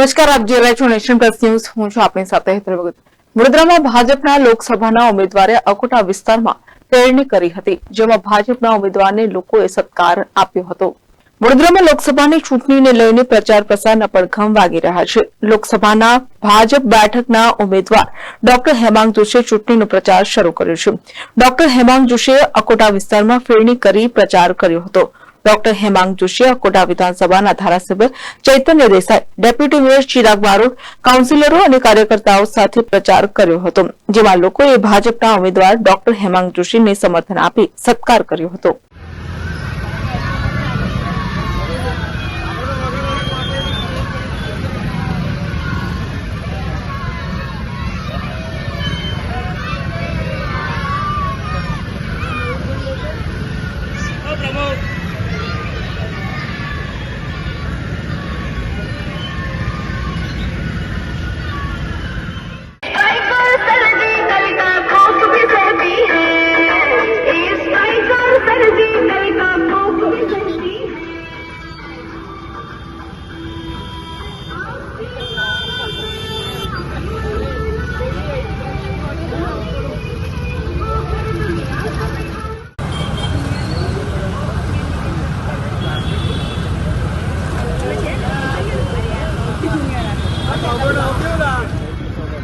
નમસ્કાર, આપ જોઈ રહ્યા છો નેશન પ્લસ ન્યૂઝ. હું છું આપણી સાથે હેતરભગત વડોદરામાં ભાજપના લોકસભાના ઉમેદવારે અકોટા વિસ્તારમાં પેરણી કરી હતી, જેમાં ભાજપના ઉમેદવારને લોકોએ સત્કાર આપ્યો હતો. વડોદરામાં લોકસભાની ચૂંટણીને લઈને પ્રચાર પ્રસારના પડઘમ વાગી રહ્યા છે. લોકસભાના ભાજપ બેઠકના ઉમેદવાર ડોક્ટર હેમાંગ જોશીએ ચૂંટણીનો પ્રચાર શરૂ કર્યો છે. ડોક્ટર હેમાંગ જોશીએ અકોટા વિસ્તારમાં ફેરણી કરી પ્રચાર કર્યો હતો. ડોક્ટર હેમાંગ જોશી અકોટા વિધાનસભાના ધારાસભ્ય ચૈતન્ય દેસાઈ, ડેપ્યુટી મેયર ચિરાગ બારોટ, કાઉન્સિલરો અને કાર્યકર્તાઓ સાથે પ્રચાર કર્યો હતો, જેમાં લોકોએ ભાજપના ઉમેદવાર ડોક્ટર હેમાંગ જોશીને સમર્થન આપી સત્કાર કર્યો હતો.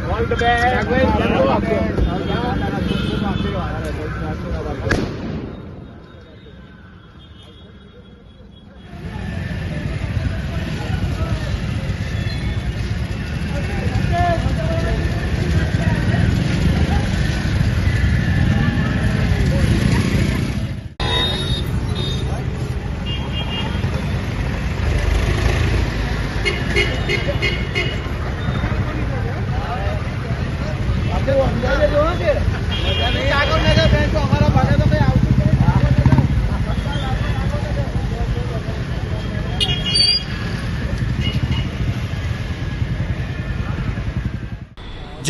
વર્લ્ડ બેંક જે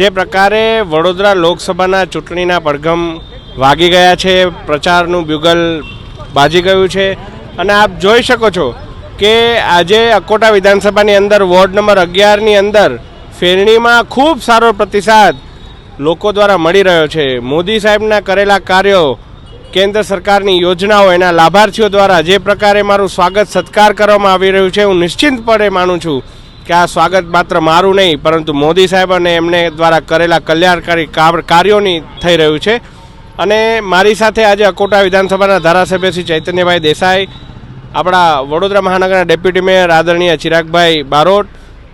પ્રકારે વડોદરા લોકસભાના ચૂંટણીના પડઘમ વાગી ગયા છે, પ્રચારનું બ્યુગલ બાજી ગયું છે. અને આપ જોઈ શકો છો કે આજે અકોટા વિધાનસભાની અંદર, વોર્ડ નંબર અગિયારની અંદર ફેરણીમાં ખૂબ સારો પ્રતિસાદ લોકો દ્વારા મળી રહ્યો છે. મોદી સાહેબના કરેલા કાર્યો, કેન્દ્ર સરકારની યોજનાઓ, એના લાભાર્થીઓ દ્વારા જે પ્રકારે મારું સ્વાગત, સત્કાર કરવામાં આવી રહ્યું છે, હું નિશ્ચિંતપણે માનું છું કે આ સ્વાગત માત્ર મારું નહીં, પરંતુ મોદી સાહેબ અને એમને દ્વારા કરેલા કલ્યાણકારી કાર- કાર્યોની થઈ રહ્યું છે. અને મારી સાથે આજે અકોટા વિધાનસભાના ધારાસભ્ય શ્રી ચૈતન્યભાઈ દેસાઈ આપણા વડોદરા મહાનગરના ડેપ્યુટી મેયર આદરણીય ચિરાગભાઈ બારોટ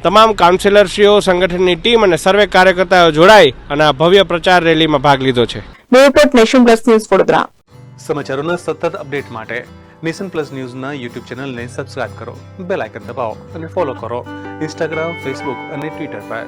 તમામ કાઉન્સિલરશ્રીઓ સંગઠનની ટીમ અને સર્વે કાર્યકર્તાઓ જોડાઈ અને આ ભવ્ય પ્રચાર રેલીમાં ભાગ લીધો છે. Report nation plus news Vadodara. સમાચારોના સતત અપડેટ માટે નેશન પ્લસ ન્યૂઝના યુટ્યુબ ચેનલને સબસ્ક્રાઇબ કરો બેલ આઇકન દબાવો અને ફોલો કરો. ઇન્સ્ટાગ્રામ ફેસબુક અને ટ્વિટર પર.